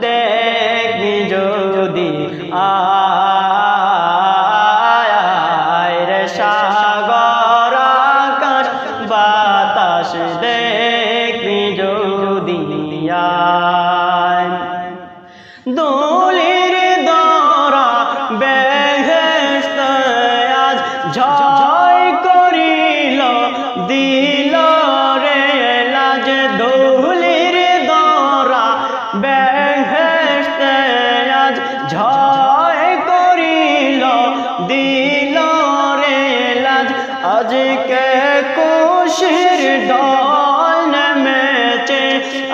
দেখবি যদি। আয় রে সাগর আকাশ বাতাস দেখবি যদি। দোলের দরা বেহেস্ত আজ জয় আজকে কুশির ডল নেমেছে,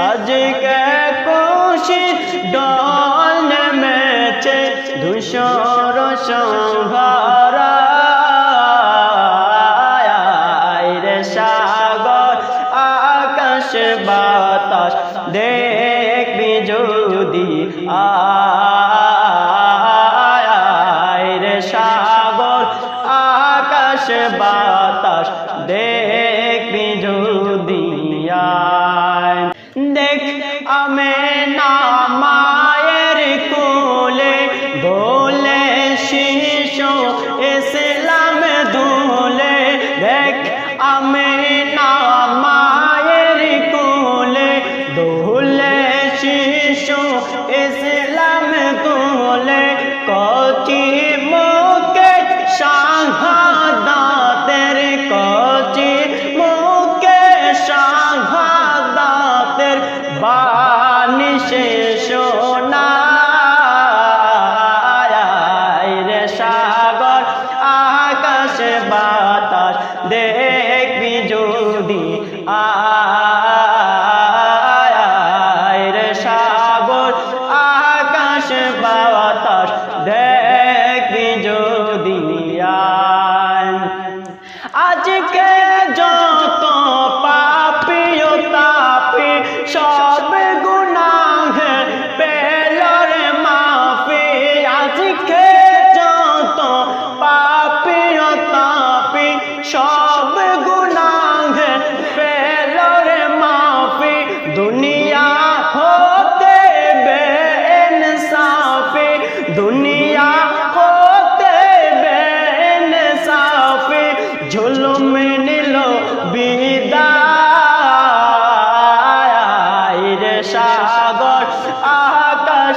আজকে কুশির ডল নেমেছে, ধূসর সংভার রে সাগর, আকাশ বাতাস, দেখবি যদি আয় जाए देख हमें ना मायर कोले भोले शीशो इस्लाम धोले देख हमें ना मायर कोले धोले शीशो इस्लाम धोले को আজকে যত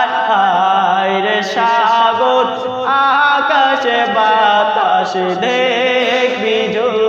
আরে সাগর আকাশে বাতাস দেখবি জোর